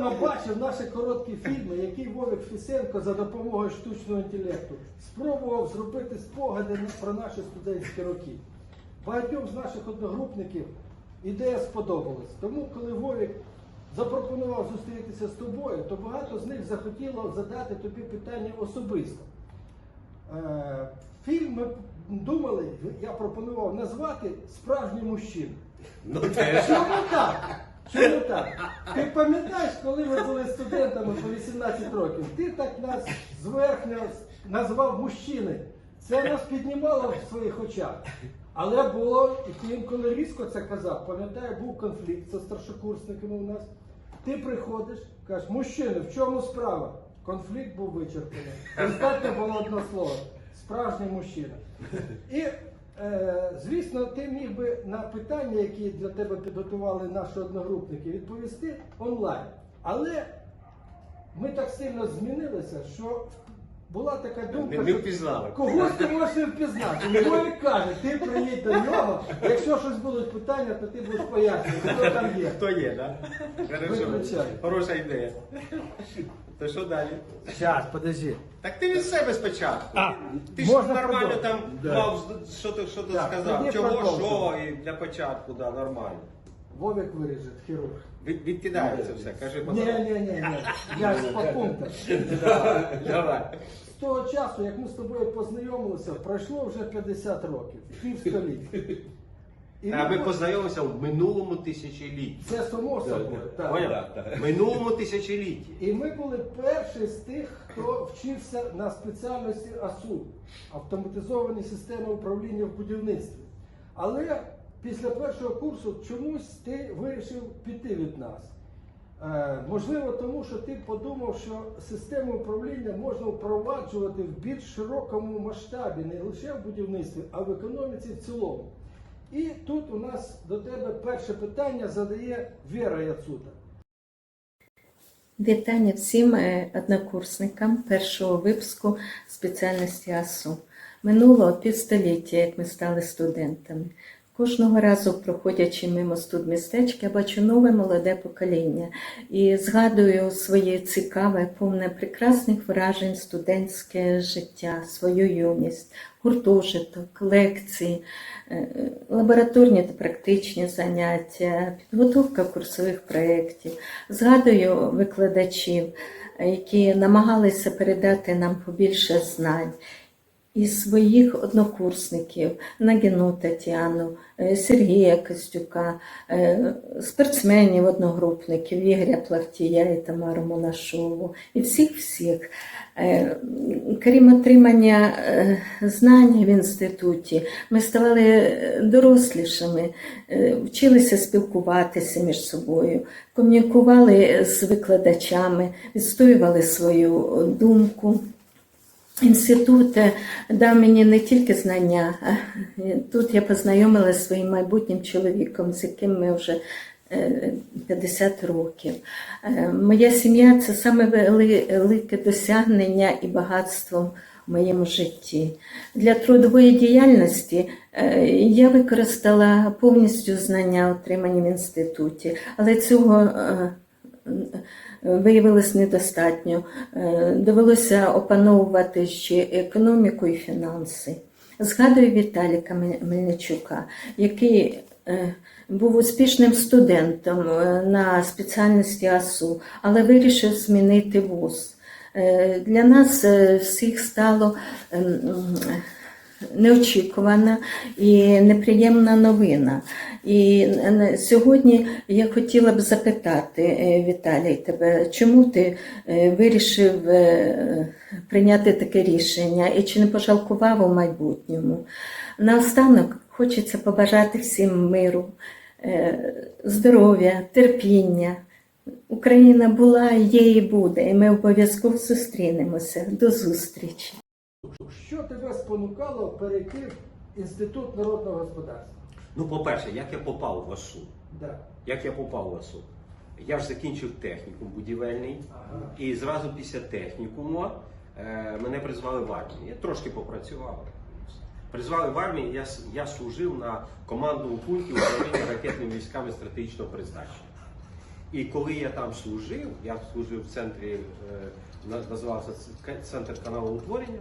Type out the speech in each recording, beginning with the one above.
Напевно бачив наші короткі фільми, які Вовик Фісенко за допомогою штучного інтелекту спробував зробити спогади про наші студентські роки. Багатьом з наших одногрупників ідея сподобалась. Тому, коли Вовик запропонував зустрітися з тобою, то багато з них захотіло задати тобі питання особисто. Е, Фільм ми думали, я пропонував назвати Справжній мужчина. Ну. Чому так? Чому так? Ти пам'ятаєш, коли ми були студентами по 18 років, ти так нас зверхньо назвав мужчини. Це нас піднімало в своїх очах. Але було, і ти інколи різко це казав, пам'ятаю, був конфлікт зі старшокурсниками у нас. Ти приходиш, кажеш, мужчини, в чому справа? Конфлікт був вичерпаний. Достатньо було одне слово. Справжній мужчина. І звісно, ти міг би на питання, які для тебе підготували наші одногрупники, відповісти онлайн. Але ми так сильно змінилися, що була така думка, Не- не що когось ти можеш не впізнати. Вовик каже, ти приїдь до нього, якщо щось будуть питання, то ти будеш пояснювати, хто там є. Хто є, да? Хороша ідея. То що далі? Зараз, подожди. Так ти від себе спочатку. А, ти ж можна нормально продовжити? там Да. мав що ти що ти Так, сказав. тоді Чого, що і для початку, да, нормально. Вовик виріже, хірург. Від, відкидається все. Кажи, Ні, ні, ні, ні. Я ж по пунктах. Давай. З того часу, як ми з тобою познайомилися, пройшло вже 50 років, півстоліття. І А ми ми- познайомилися в минулому тисячолітті. Це само собою. так. Поняв? В минулому тисячолітті. І ми були перші з тих, хто вчився на спеціальності АСУ автоматизовані системи управління в будівництві. Але після першого курсу чомусь ти вирішив піти від нас. Е, можливо, тому що ти подумав, що систему управління можна впроваджувати в більш широкому масштабі, не лише в будівництві, а в економіці в цілому. І тут у нас до тебе перше питання задає Віра Яцута. Вітання всім е, однокурсникам першого випуску спеціальності АСУ. Минуло півстоліття, як ми стали студентами. Кожного разу, проходячи мимо студмістечка, я бачу нове молоде покоління і згадую своє цікаве, повне прекрасних вражень студентське життя, свою юність, гуртожиток, лекції, е, лабораторні та практичні заняття, підготовка курсових проєктів. Згадую викладачів, які намагалися передати нам побільше знань. І своїх однокурсників Нагіну Тетяну, е, Сергія Костюка, е, спортсменів одногрупників Ігоря Плахтія і Тамару Монашову, і всіх-всіх. Е, Крім отримання знань в інституті, ми ставали дорослішими, вчилися спілкуватися між собою, комунікували з викладачами, відстоювали свою думку. Інститут е, дав мені не тільки знання, е, тут я познайомилася зі своїм майбутнім чоловіком, з яким ми вже е, 50 років. Е, Моя сім'я це саме велике досягнення і багатство в моєму житті. Для трудової діяльності е, я використала повністю знання, отримані в інституті, але цього е, виявилось недостатньо. Е, Довелося опановувати ще економіку і фінанси. Згадую Віталіка Мельничука, який е, був успішним студентом е, на спеціальності АСУ, але вирішив змінити вуз. Для нас всіх стало ем, неочікувана і неприємна новина. І е, сьогодні я хотіла б запитати, е, Віталій, тебе, чому ти е, вирішив прийняти таке рішення і чи не пожалкував у майбутньому? Наостанок хочеться побажати всім миру, здоров'я, терпіння, Україна була, є і буде, і ми обов'язково зустрінемося. До зустрічі. Що тебе спонукало перейти в інститут народного господарства? Ну, по-перше, як я попав в АСУ? Да. Як я попав в АСУ? Я ж закінчив технікум будівельний, Ага. і зразу після технікуму е, мене призвали в армію. Я трошки попрацював. Призвали в армію, я, я служив на командному пункті управління ракетними військами стратегічного призначення. І коли я там служив, я служив в центрі, е, називався центр каналу утворення,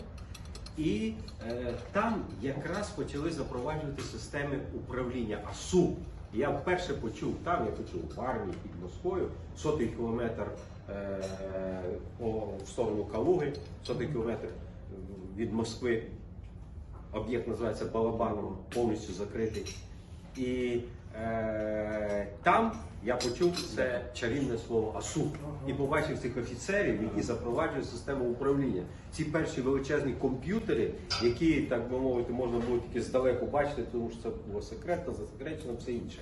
і е, там якраз почали запроваджувати системи управління АСУ. Я вперше почув там, я почув в армії під Москвою, сотий кілометр е, по, в сторону Калуги, сотий кілометр від Москви. Об'єкт називається Балабаном, повністю закритий. І там я почув це чарівне слово АСУ і побачив цих офіцерів, які запроваджують систему управління. Ці перші величезні комп'ютери, які, так би мовити, можна було тільки здалеку бачити, тому що це було секретно, засекречено, все інше.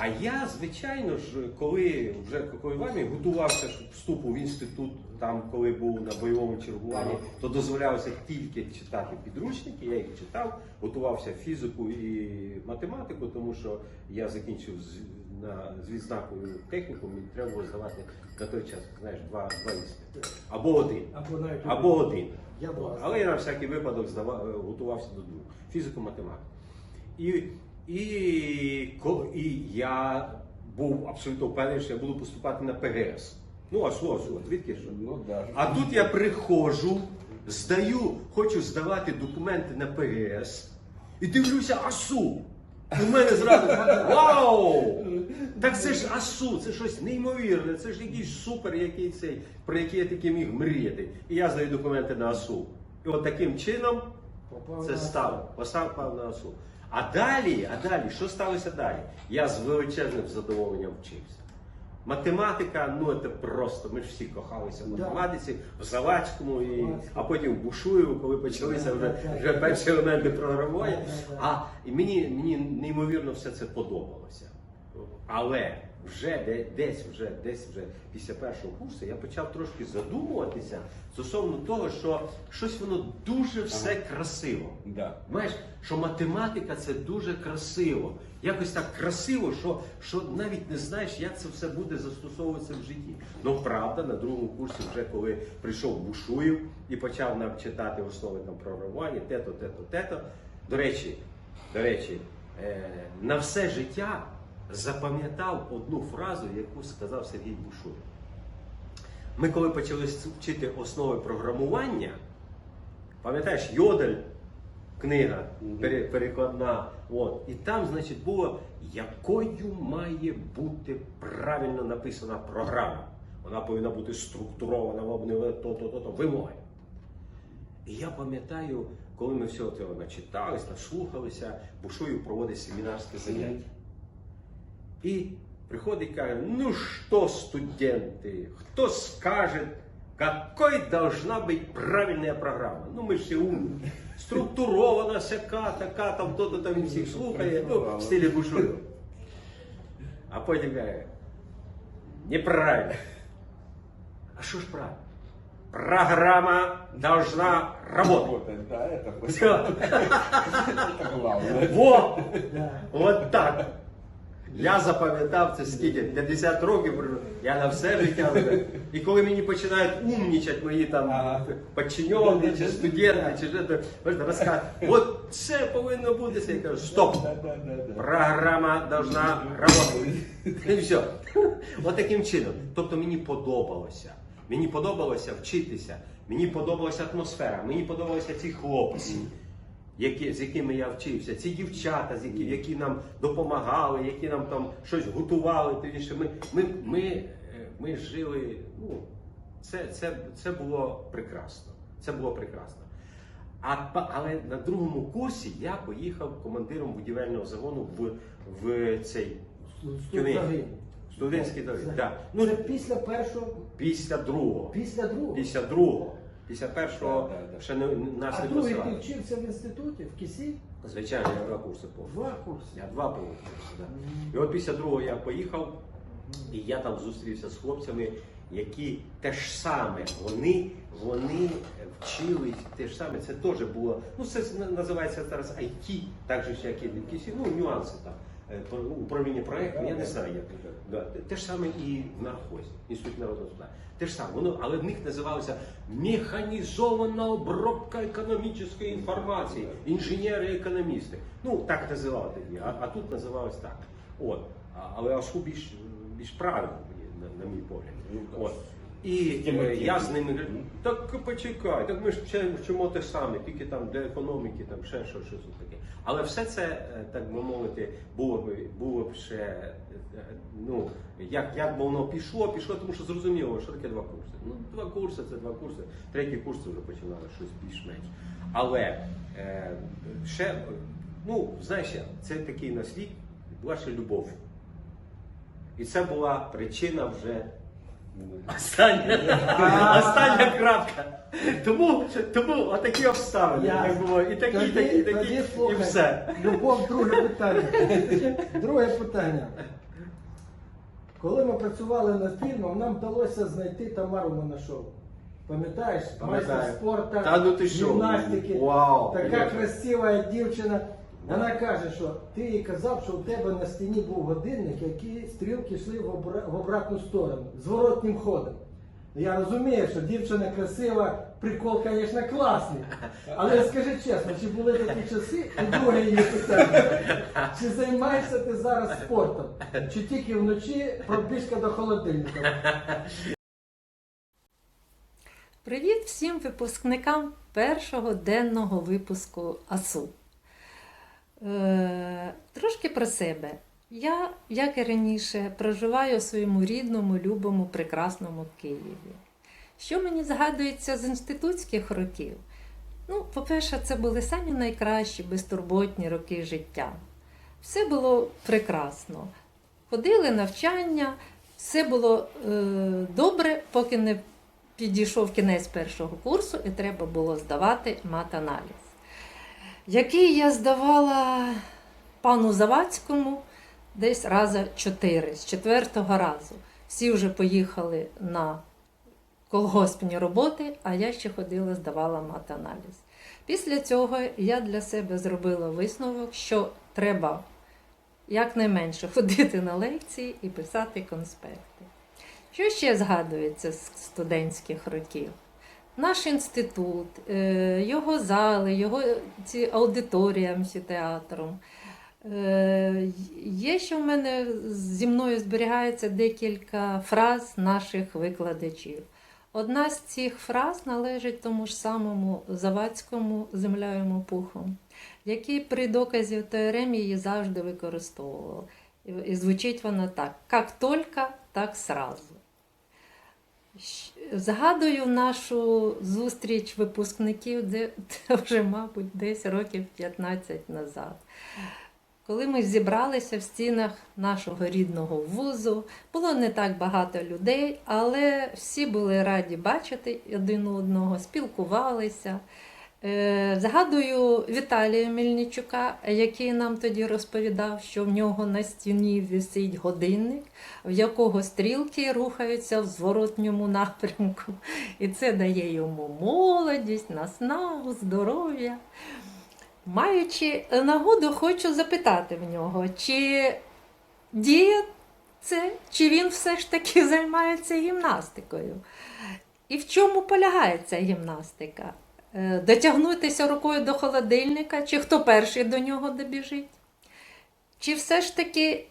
А я, звичайно ж, коли вже коли в армії готувався вступу в інститут, там коли був на бойовому чергуванні, то дозволялося тільки читати підручники. Я їх читав, готувався фізику і математику, тому що я закінчив з, на, з відзнакою техніку, мені треба було здавати на той час, знаєш, два, два іспити. Або один. Або навіть Або один. Я два. Але я на всякий випадок здавав, готувався до двох. Фізику, математику. І, і, і я був абсолютно впевнений, що я буду поступати на ПГС. Ну, а що, а що, звідки ж? Ну да. А тут я приходжу, здаю, хочу здавати документи на ПГС і дивлюся АСУ. У мене зразу вау! Так це ж АСУ, це щось неймовірне, це ж якийсь супер, який цей, про який я таки міг мріяти. І я здаю документи на АСУ. І от таким чином це став, постав пав на осу. А далі, а далі, що сталося далі? Я з величезним задоволенням вчився. Математика, ну це просто. Ми ж всі кохалися в математиці, в Завадському, і, а потім в Бушуєву, коли почалися вже, вже перші елементи програмування. А і мені, мені неймовірно все це подобалося. Але вже десь вже десь вже після першого курсу я почав трошки задумуватися стосовно того, що щось воно дуже все красиво. Да. Знаєш, що математика це дуже красиво. Якось так красиво, що, що навіть не знаєш, як це все буде застосовуватися в житті. Ну правда, на другому курсі, вже коли прийшов Бушуєв і почав нам читати основи там програмування, тето, тето, тето. До речі, до речі, е, на все життя запам'ятав одну фразу, яку сказав Сергій Бушуєв. Ми коли почали вчити основи програмування, пам'ятаєш, Йодель, книга перекладна. От. І там, значить, було, якою має бути правильно написана програма. Вона повинна бути структурована, вона то-то-то, вимоги. І я пам'ятаю, коли ми всього цього начитались, наслухалися, Бушуєв проводить семінарське заняття. И приходит и говорит, ну что, студенты, кто скажет, какой должна быть правильная программа? Ну мы же все умные. Структурована, сяка, така, там то-то там всіх слухає, ну, в стилі Бушуєва. А потім каже, неправильно. А що ж правильно? Программа должна работать. Вот, да, это, Все. это главное. Во! Да. От так. Я запам'ятав це скільки, 50 років, я на все життя. І коли мені починають умнічати мої там підчинені, чи студенти, чи що то розказують, от це повинно бути. це». Я кажу, стоп! Програма должна работать. І все. От таким чином. Тобто мені подобалося. Мені подобалося вчитися, мені подобалася атмосфера, мені подобалися ці хлопці, які, з якими я вчився, ці дівчата, з які, які нам допомагали, які нам там щось готували. Тоді ми, ми, ми, е, ми жили. Ну, це, це, це було прекрасно. Це було прекрасно. А, але на другому курсі я поїхав командиром будівельного загону в, в цей Тюмень. Студентський доріг. Да. Ну, Це після першого, після другого. після другого. Після другого. Після першого Да, да, да. ще не, нас А не другий ти посилали. вчився в інституті, в КІСі? Звичайно, я два курси повністю. Два курси. Я два повністю. Да. І от після другого я поїхав І я там зустрівся з хлопцями, які те ж саме, вони, вони вчились, те ж саме, це теж було, ну це на- називається зараз IT, так же ж, як і якісь ну, нюанси там, управління проєктом, я не знаю як. Да. те- ж саме і в нархозі, інститут народного суда. Те ж саме, воно, але в них називалося механізована обробка економічної інформації, інженери-економісти. Ну, так називали тоді, а, а тут називалось так. От. Але Ашу більш, більш правильно, на, на мій погляд. От. І е, я з ними говорю, так почекай, так ми ж вчимо- те саме, тільки там для економіки, там ще що, щось таке. Але все це, е, так би мовити, було б було б ще, е, ну, як, як би воно пішло, пішло, тому що зрозуміло, що таке два курси. Ну, два курси це два курси, третій курс вже починали щось більш-менш. Але е, ще, ну, знаєш, це такий наслід, була ще любов. І це була причина вже остання, остання крапка. Тому, тому отакі обставини. Як було. І такі, Тоді- такі, такі, тоді і все. Любов, друге питання. Друге питання. Коли ми працювали над фільмом, нам вдалося знайти Тамару Монашову. Пам'ятаєш? Майстер спорту, Та ну ти що? гімнастики. Вау! Така красива дівчина. Вона каже, що ти їй казав, що у тебе на стіні був годинник, які стрілки йшли в, обра- в обратну сторону, зворотнім ходом. Я розумію, що дівчина красива, прикол, звісно, класний. Але скажи чесно, чи були такі часи? І друге її питання. Чи займаєшся ти зараз спортом? Чи тільки вночі пробіжка до холодильника? Привіт всім випускникам першого денного випуску АСУ. Е, трошки про себе. Я, як і раніше, проживаю у своєму рідному, любому, прекрасному Києві. Що мені згадується з інститутських років? Ну, по-перше, це були самі найкращі, безтурботні роки життя. Все було прекрасно. Ходили навчання, все було е, добре, поки не підійшов кінець першого курсу і треба було здавати матаналіз, який я здавала пану Завадському десь раза чотири, з четвертого разу. Всі вже поїхали на колгоспні роботи, а я ще ходила, здавала матаналіз. Після цього я для себе зробила висновок, що треба якнайменше ходити на лекції і писати конспекти. Що ще згадується з студентських років? Наш інститут, е, його зали, його ці аудиторія амфітеатром. Е, Є, що в мене зі мною зберігається декілька фраз наших викладачів. Одна з цих фраз належить тому ж самому Завадському земля йому пухом, який при доказі в теоремі її завжди використовував. І звучить вона так: як тільки, так сразу. Згадую нашу зустріч випускників, де вже, мабуть, десь років 15 назад. Коли ми зібралися в стінах нашого рідного вузу, було не так багато людей, але всі були раді бачити один одного, спілкувалися. Е, Згадую Віталія Мельничука, який нам тоді розповідав, що в нього на стіні висить годинник, в якого стрілки рухаються в зворотньому напрямку. І це дає йому молодість, наснагу, здоров'я. Маючи нагоду, хочу запитати в нього, чи діє це, чи він все ж таки займається гімнастикою? І в чому полягає ця гімнастика? Е, Дотягнутися рукою до холодильника, чи хто перший до нього добіжить? Чи все ж таки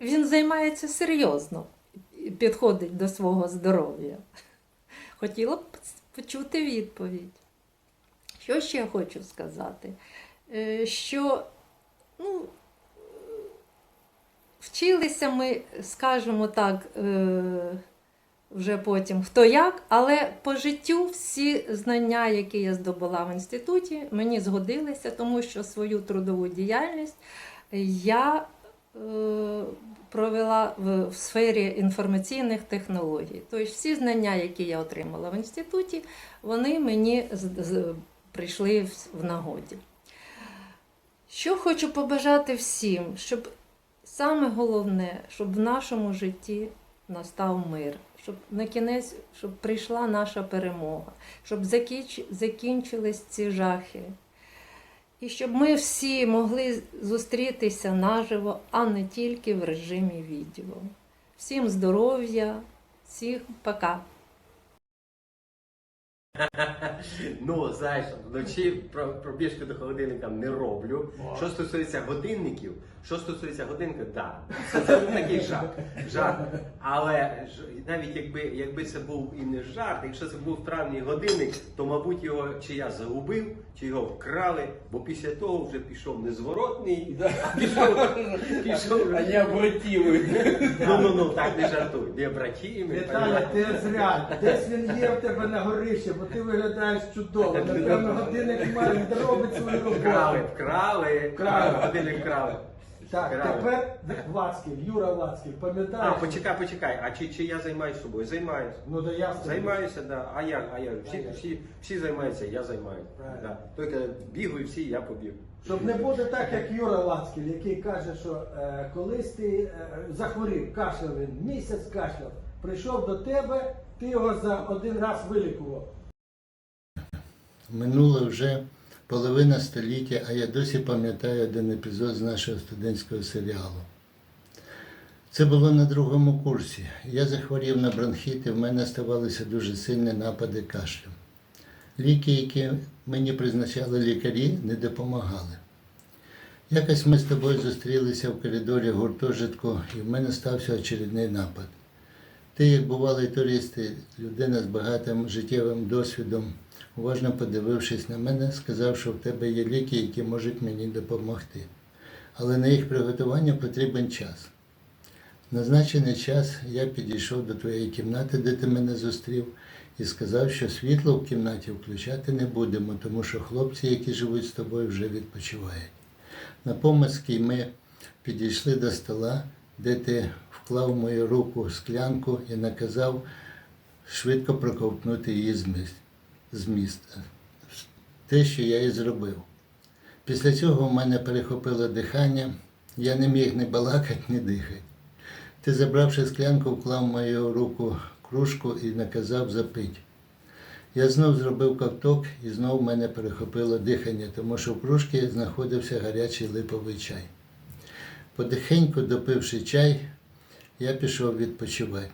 він займається серйозно, і підходить до свого здоров'я? Хотіла б почути відповідь. Що ще я хочу сказати? Е, Що ну, вчилися ми, скажімо так, е, вже потім хто як, але по життю всі знання, які я здобула в інституті, мені згодилися, тому що свою трудову діяльність я е, провела в, в сфері інформаційних технологій. Тобто всі знання, які я отримала в інституті, вони мені з- з- прийшли в, в нагоді. Що хочу побажати всім, щоб Саме головне, щоб в нашому житті настав мир, щоб на кінець щоб прийшла наша перемога, щоб закінч, закінчились ці жахи. І щоб ми всі могли зустрітися наживо, а не тільки в режимі відео. Всім здоров'я, всіх пока! Ну, знаєш, вночі про- пробіжки до холодильника не роблю. Що стосується годинників, що стосується годинника, да. Це, це був такий жарт. жарт. Але ж- навіть якби, якби це був і не жарт, якщо це був травний годинник, то мабуть його чи я загубив, чи його вкрали, бо після того вже пішов незворотний, а пішов, пішов вже- Они обратимы. Ну ну ну так не жартуй. Не братіми. Віталя, ти зря. Десь він є в тебе на горищі, бо ти виглядаєш чудово. Напевно, годинник має робить свою Вкрали, вкрали, Вкрали. годинник вкрали. Так, Вкрали. тепер Вацьків, Юра Вацьків, А, пам'ятаєш? почекай, почекай. А чи, чи я займаюся собою? Займаюся. Ну да я з тобою. Займаюся, да. А як? А як? Всі, А всі, всі займаються, я займаюся. Правильно. Да. Тільки бігаю всі, я побіг. Щоб не буде так, як Юра Лацьків, який каже, що е, колись ти е, захворів, кашляв він, місяць кашляв, прийшов до тебе, ти його за один раз вилікував. Минуло вже половина століття, а я досі пам'ятаю один епізод з нашого студентського серіалу. Це було на другому курсі. Я захворів на бронхіт і в мене ставалися дуже сильні напади кашлю. Ліки, які мені призначали лікарі, не допомагали. Якось ми з тобою зустрілися в коридорі гуртожитку, і в мене стався очередний напад. Ти, як бувалий турист, людина з багатим життєвим досвідом, уважно подивившись на мене, сказав, що в тебе є ліки, які можуть мені допомогти. Але на їх приготування потрібен час. В назначений час я підійшов до твоєї кімнати, де ти мене зустрів, і сказав, що світло в кімнаті включати не будемо, тому що хлопці, які живуть з тобою, вже відпочивають. На помацькій ми підійшли до стола, де ти вклав в мою руку склянку і наказав швидко проковтнути її з міс- з міста. Те, що я і зробив. Після цього в мене перехопило дихання, я не міг ні балакати, ні дихати. Ти, забравши склянку, вклав мою руку кружку і наказав запити. Я знов зробив ковток і знов в мене перехопило дихання, тому що в кружці знаходився гарячий липовий чай. Потихеньку допивши чай, я пішов відпочивати.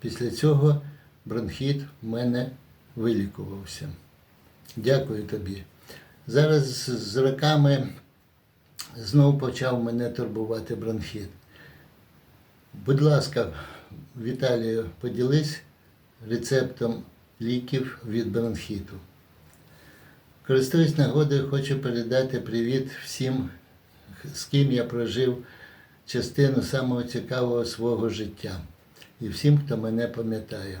Після цього бронхіт в мене вилікувався. Дякую тобі. Зараз з- роками знов почав мене турбувати бронхіт. Будь ласка, Віталію, поділись рецептом ліків від бронхіту. Користуюсь нагодою, хочу передати привіт всім, з ким я прожив частину самого цікавого свого життя. І всім, хто мене пам'ятає.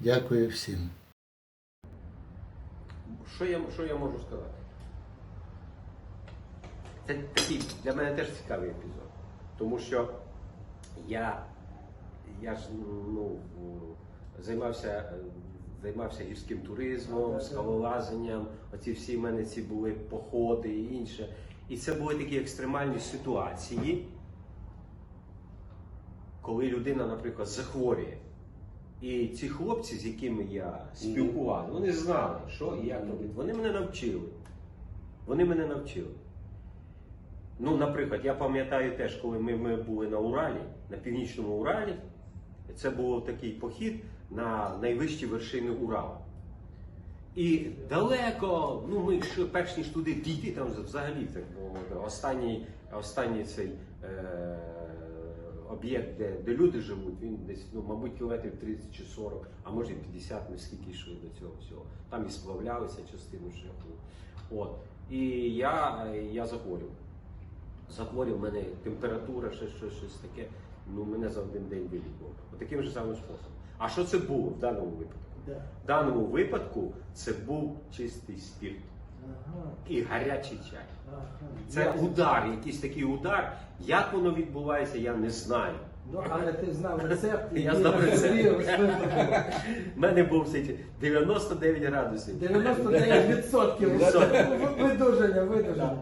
Дякую всім. Що я, що я можу сказати? Це такий для мене теж цікавий епізод. Тому що я, я ж ну, займався, е, займався гірським туризмом, скалолазанням. Оці всі в мене ці були походи і інше. І це були такі екстремальні ситуації, коли людина, наприклад, захворює. І ці хлопці, з якими я спілкувався, вони знали, що і як робити. Вони мене навчили. Вони мене навчили. Ну, наприклад, я пам'ятаю теж, коли ми, ми були на Уралі, на північному Уралі, це був такий похід на найвищі вершини Уралу. І далеко, ну ми ж перш ніж туди дійти, там взагалі це останній, останній цей е, об'єкт, де, де люди живуть, він десь, ну, мабуть, кілометрів 30 чи 40, а може і 50, ми скільки йшли до цього всього. Там і сплавлялися частину шляху. От. І я, я захворів. Захворів, в мене температура, ще щось, щось таке. Ну, мене за один день вилікував. Таким же самим способом. А що це було в даному випадку? Да. В даному випадку це був чистий спірт і гарячий чай. Це удар, якийсь такий удар. Як воно відбувається, я не знаю. Ну, але ти знав рецепт, і Я знав рецепт. У мене був 99 градусів. 99% Відсотків. видуження, видуження.